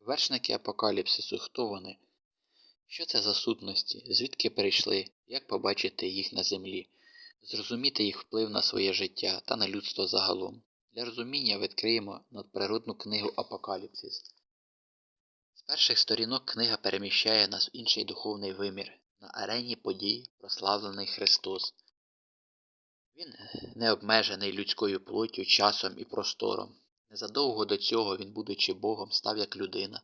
Вершники апокаліпсису, хто вони? Що це за сутності? Звідки прийшли? Як побачити їх на землі? Зрозуміти їх вплив на своє життя та на людство загалом. Для розуміння відкриємо надприродну книгу Апокаліпсис. З перших сторінок книга переміщає нас в інший духовний вимір, на арені подій прославлений Христос. Він не обмежений людською плоттю, часом і простором. Незадовго до цього він, будучи Богом, став як людина,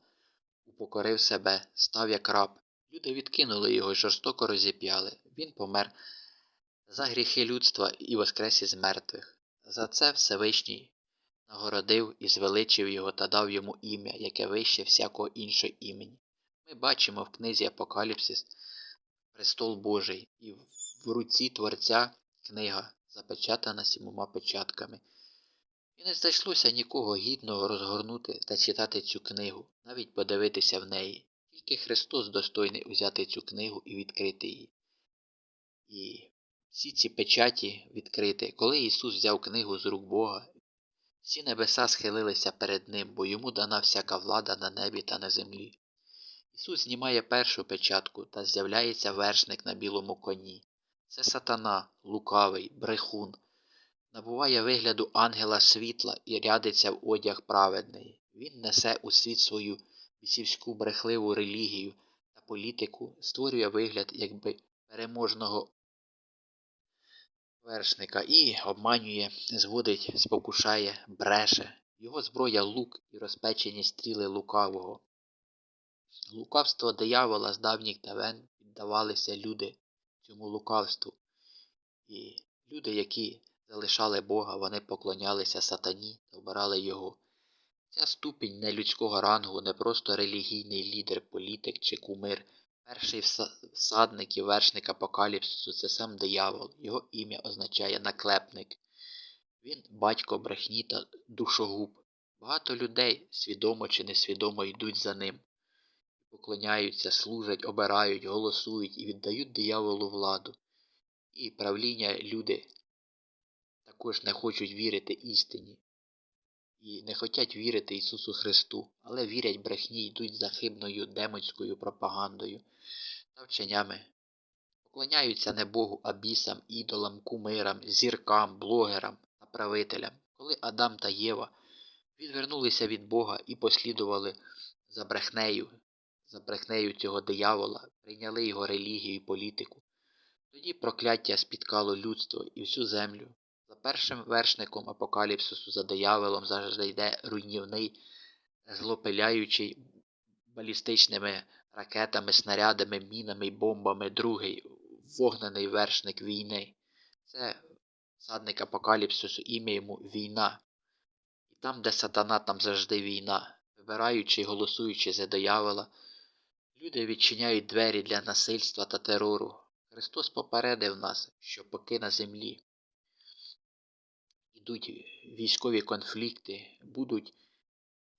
упокорив себе, став як раб. Люди відкинули його і жорстоко розіп'яли. Він помер за гріхи людства і воскрес із мертвих. За це Всевишній нагородив і звеличив його та дав йому ім'я, яке вище всякого іншого імені. Ми бачимо в книзі Апокаліпсис престол Божий, і в руці Творця книга, запечатана сімома печатками. І не знайшлося нікого гідного розгорнути та читати цю книгу, навіть подивитися в неї. Тільки Христос достойний узяти цю книгу і відкрити її. І всі ці печаті відкрити, коли Ісус взяв книгу з рук Бога, всі небеса схилилися перед Ним, бо йому дана всяка влада на небі та на землі. Ісус знімає першу печатку та з'являється вершник на білому коні. Це сатана, лукавий, брехун, набуває вигляду ангела світла і рядиться в одяг праведний. Він несе у світ свою бісівську брехливу релігію та політику, створює вигляд якби переможного вершника і обманює, зводить, спокушає, бреше. Його зброя лук і розпечені стріли лукавого. Лукавство диявола з давніх давен піддавалися люди цьому лукавству. І люди, які залишали Бога, вони поклонялися сатані та обирали його. Ця ступінь нелюдського рангу не просто релігійний лідер, політик чи кумир. Перший всадник і вершник апокаліпсису це сам диявол, його ім'я означає наклепник. Він батько брехні та душогуб. Багато людей, свідомо чи несвідомо, йдуть за ним, поклоняються, служать, обирають, голосують і віддають дияволу владу. І правління люди також не хочуть вірити істині і не хочуть вірити Ісусу Христу, але вірять брехні, йдуть за хибною демонською пропагандою та вченнями. Поклоняються не Богу, а бісам, ідолам, кумирам, зіркам, блогерам та правителям. Коли Адам та Єва відвернулися від Бога і послідували за брехнею, за брехнею цього диявола, прийняли його релігію і політику. Тоді прокляття спіткало людство і всю землю. Першим вершником апокаліпсису за дияволом завжди йде руйнівний, злопиляючий балістичними ракетами, снарядами, мінами бомбами другий вогнений вершник війни. Це садник апокаліпсису, ім'я йому війна. І там, де сатана, там завжди війна. Вибираючи і голосуючи за диявола, люди відчиняють двері для насильства та терору. Христос попередив нас, що поки на землі йдуть військові конфлікти, будуть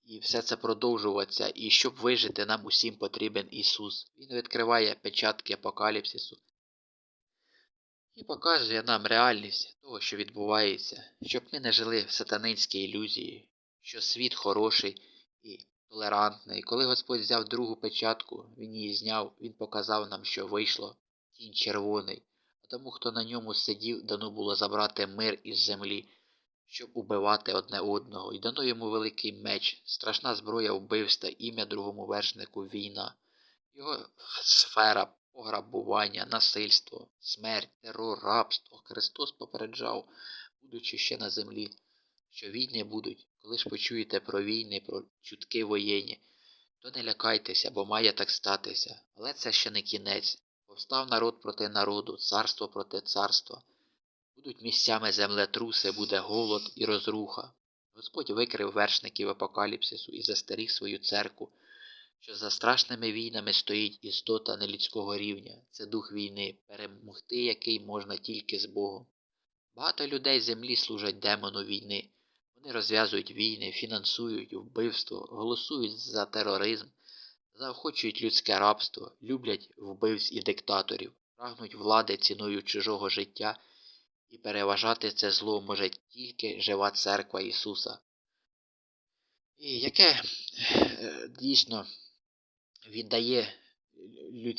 і все це продовжуватися, і щоб вижити, нам усім потрібен Ісус. Він відкриває печатки апокаліпсису і показує нам реальність того, що відбувається, щоб ми не жили в сатанинській ілюзії, що світ хороший і толерантний. Коли Господь взяв другу печатку, Він її зняв, Він показав нам, що вийшло тінь червоний, а тому, хто на ньому сидів, дано було забрати мир із землі щоб убивати одне одного, і дано йому великий меч, страшна зброя вбивства, ім'я другому вершнику війна, його сфера пограбування, насильство, смерть, терор, рабство. Христос попереджав, будучи ще на землі, що війни будуть, коли ж почуєте про війни, про чутки воєнні, то не лякайтеся, бо має так статися. Але це ще не кінець. Повстав народ проти народу, царство проти царства. Будуть місцями землетруси, буде голод і розруха. Господь викрив вершників апокаліпсису і застеріг свою церкву, що за страшними війнами стоїть істота нелюдського рівня, це дух війни, перемогти який можна тільки з Богом. Багато людей землі служать демону війни. Вони розв'язують війни, фінансують вбивство, голосують за тероризм, заохочують людське рабство, люблять вбивць і диктаторів, прагнуть влади ціною чужого життя. І переважати це зло може тільки жива церква Ісуса. І яке е, дійсно віддає людські